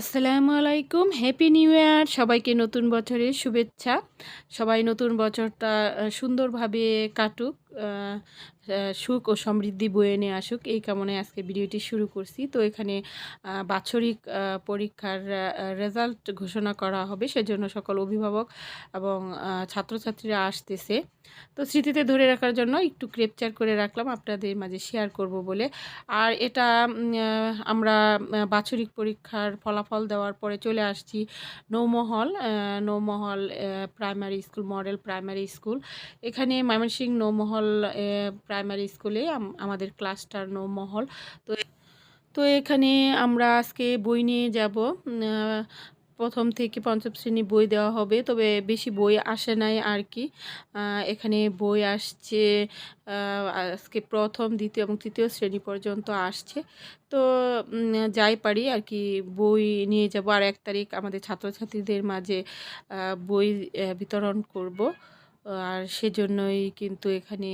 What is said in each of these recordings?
আসসালামু আলাইকুম happy new year সবাইকে নতুন বছরের শুভেচ্ছা। সবাই নতুন বছরটা সুন্দরভাবে কাটুক। সুখ ও সমৃদ্ধি বয়ে নিয়ে আসুক। এই কামনায় আজকে ভিডিওটি শুরু করছি। তো এখানে বাৎসরিক পরীক্ষার রেজাল্ট ঘোষণা করা হবে। সেজন্য সকল অভিভাবক এবং ছাত্রছাত্রীরা আসতেছে। তো স্মৃতিতে ধরে রাখার জন্য একটু ক্রেপচার করে রাখলাম। আপনাদের মাঝে শেয়ার করব বলে। আর এটা আমরা বাৎসরিক পরীক্ষার ফলাফল দেওয়ার পরে চলে আসছি Noumahal Noumahal primary school model primary school এখানে ময়মনসিংহ নৌমহল আহ, প্রাইমারি স্কুলে আম- আমাদের ক্লাসটার নৌমহল তো তো এখানে আমরা আজকে বই নিয়ে যাব। প্রথম থেকে পঞ্চম শ্রেণি বই দেওয়া হবে তবে বেশি বই আসে নাই আর কি। এখানে বই আসছে আজকে প্রথম দ্বিতীয় এবং তৃতীয় শ্রেণি পর্যন্ত আসছে। তো যাই পারি আর কি বই নিয়ে যাব। আর এক তারিখ আমাদের ছাত্রছাত্রীদের মাঝে বই বিতরণ করব। আর সেজন্যই কিন্তু এখানে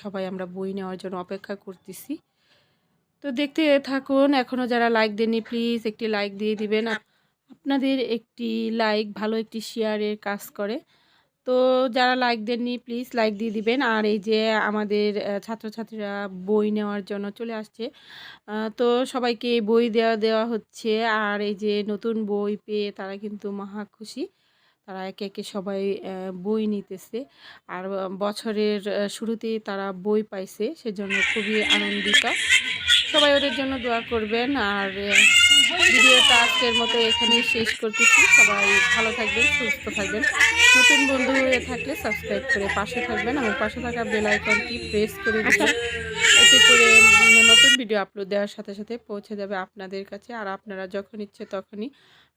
সবাই আমরা বই নেওয়ার জন্য অপেক্ষা করতেছি। তো দেখতে থাকুন এখনও যারা লাইক দেননি প্লিজ একটি লাইক দিয়ে দিবেন। আপনাদের একটি লাইক ভালো একটি শেয়ারের কাজ করে। তো যারা লাইক দেননি প্লিজ লাইক দিয়ে দিবেন। আর এই যে আমাদের ছাত্রছাত্রীরা বই নেওয়ার জন্য চলে আসছে তো সবাইকে বই দেওয়া দেওয়া হচ্ছে। আর এই যে নতুন বই পেয়ে তারা কিন্তু মহা খুশি। তারা একে একে সবাই বই নিতেছে। আর বছরের শুরুতেই তারা বই পাইছে, সেজন্য খুবই আনন্দিত। সবাই ওদের জন্য দোয়া করবেন। আর ভিডিওটা আজকের মতো এখানেই শেষ করতেছি। সবাই ভালো থাকবেন, সুস্থ থাকবেন। নতুন বন্ধু হয়ে থাকলে সাবস্ক্রাইব করে পাশে থাকবেন। এবং পাশে থাকা বেল আইকনটি প্রেস করে দিবেন। এতে করে নতুন ভিডিও আপলোড দেওয়ার সাথে সাথে পৌঁছে যাবে আপনাদের কাছে। আর আপনারা যখন ইচ্ছে তখনই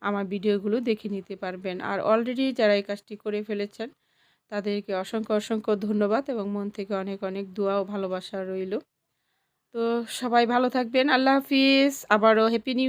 আমার ভিডিওগুলো দেখে নিতে পারবেন। আর অলরেডি যারা এই কাজটি করে ফেলেছেন, তাদেরকে অসংখ্য অসংখ্য ধন্যবাদ এবং মন থেকে অনেক অনেক দোয়া ও ভালোবাসা রইল। তো সবাই ভালো থাকবেন। আল্লাহ হাফিজ। আবারও হ্যাপি নিউ